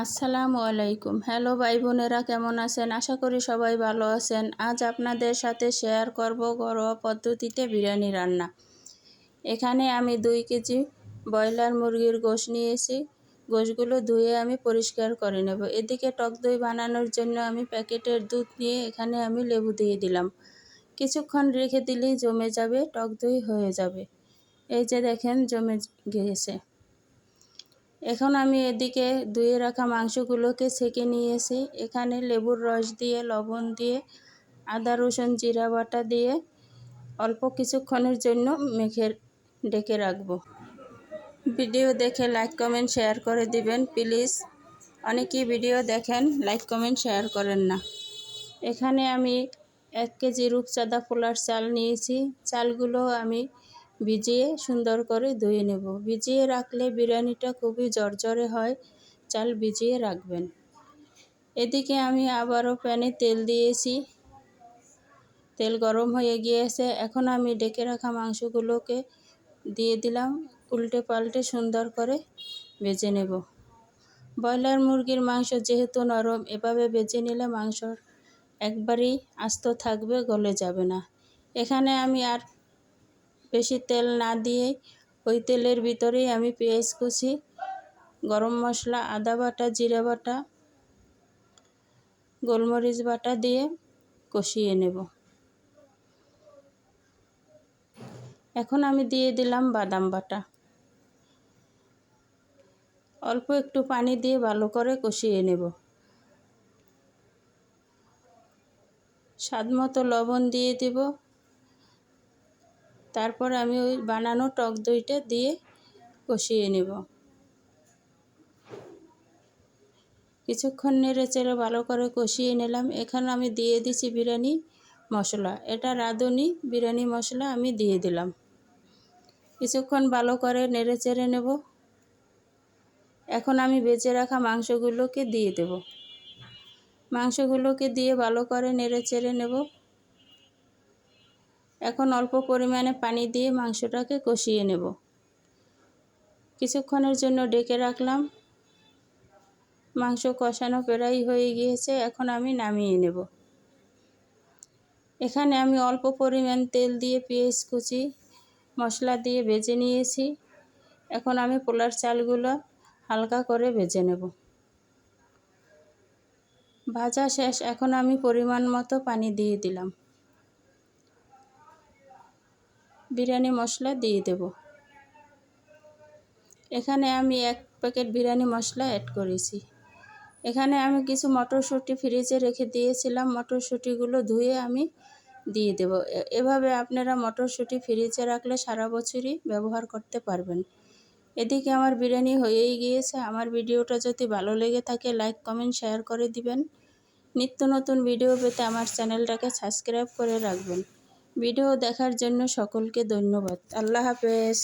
আসসালামু আলাইকুম। হ্যালো ভাই বোনেরা, কেমন আছেন? আশা করি সবাই ভালো আছেন। আজ আপনাদের সাথে শেয়ার করব ঘরোয়া পদ্ধতিতে বিরিয়ানি রান্না। এখানে আমি দুই কেজি ব্রয়লার মুরগির গোশ নিয়েছি। গোশগুলো ধুয়ে আমি পরিষ্কার করে নেব। এদিকে টক দই বানানোর জন্য আমি প্যাকেটের দুধ নিয়ে এখানে আমি লেবু দিয়ে দিলাম। কিছুক্ষণ রেখে দিলেই জমে যাবে, টক দই হয়ে যাবে। এই যে দেখেন, জমে গিয়েছে। এখন আমি এদিকে ধুয়ে রাখা মাংসগুলোকে ছেঁকে নিয়েছি। এখানে লেবুর রস দিয়ে, লবণ দিয়ে, আদা, রসুন, জিরা বাটা দিয়ে অল্প কিছুক্ষণের জন্য মেখে ডেকে রাখব। ভিডিও দেখে লাইক, কমেন্ট, শেয়ার করে দিবেন, প্লিজ। অনেকেই ভিডিও দেখেন, লাইক, কমেন্ট, শেয়ার করেন না। এখানে আমি এক কেজি রূপচাঁদা ফোলার চাল নিয়েছি। চালগুলো আমি ভিজিয়ে সুন্দর করে ধুয়ে নেব। ভিজিয়ে রাখলে বিরিয়ানিটা খুবই জর্জরে হয়। চাল ভিজিয়ে রাখবেন। এদিকে আমি আবারও প্যানে তেল দিয়েছি। তেল গরম হয়ে গিয়েছে। এখন আমি ডেকে রাখা মাংসগুলোকে দিয়ে দিলাম। উল্টে পাল্টে সুন্দর করে ভেজে নেব। ব্রয়লার মুরগির মাংস যেহেতু নরম, এভাবে বেজে নিলে মাংস একবারই আস্ত থাকবে, গলে যাবে না। এখানে আমি আর বেশি তেল না দিয়ে ওই তেলের ভিতরেই আমি পেঁয়াজ কুচি, গরম মশলা, আদা বাটা, জিরা বাটা, গোলমরিচ বাটা দিয়ে কষিয়ে নেব। এখন আমি দিয়ে দিলাম বাদাম বাটা। অল্প একটু পানি দিয়ে ভালো করে কষিয়ে নেব। স্বাদ মতো লবণ দিয়ে দেব। তারপর আমি ওই বানানো টক দইটা দিয়ে কষিয়ে নেব। কিছুক্ষণ নেড়ে চেড়ে ভালো করে কষিয়ে নিলাম। এখানে আমি দিয়ে দিচ্ছি বিরিয়ানি মশলা। এটা রাঁধুনি, বিরিয়ানি মশলা আমি দিয়ে দিলাম। কিছুক্ষণ ভালো করে নেড়ে চেড়ে নেব। এখন আমি বেঁচে রাখা মাংসগুলোকে দিয়ে দেব। মাংসগুলোকে দিয়ে ভালো করে নেড়ে চেড়ে নেব। এখন অল্প পরিমাণে পানি দিয়ে মাংসটাকে কষিয়ে নেব। কিছুক্ষণের জন্য ডেকে রাখলাম। মাংস কষানো প্রায় হয়ে গিয়েছে, এখন আমি নামিয়ে নেব। এখানে আমি অল্প পরিমাণ তেল দিয়ে পেঁয়াজ কুচি, মশলা দিয়ে ভেজে নিয়েছি। এখন আমি পোলার চালগুলো হালকা করে ভেজে নেব। ভাজা শেষ, এখন আমি পরিমাণ মতো পানি দিয়ে দিলাম। বিরিয়ানি মশলা দিয়ে দেব। এখানে আমি এক প্যাকেট বিরিয়ানি মশলা অ্যাড করেছি। এখানে আমি কিছু মটরশুঁটি ফ্রিজে রেখে দিয়েছিলাম। মটরশুঁটিগুলো ধুয়ে আমি দিয়ে দেব। এভাবে আপনারা মটরশুঁটি ফ্রিজে রাখলে সারা বছরই ব্যবহার করতে পারবেন। এদিকে আমার বিরিয়ানি হয়েই গিয়েছে। আমার ভিডিওটা যদি ভালো লেগে থাকে লাইক কমেন্ট শেয়ার করে দিবেন। নিত্য নতুন ভিডিও পেতে আমার চ্যানেলটাকে সাবস্ক্রাইব করে রাখবেন। ভিডিও দেখার জন্য সকলকে ধন্যবাদ। আল্লাহ হাফেজ।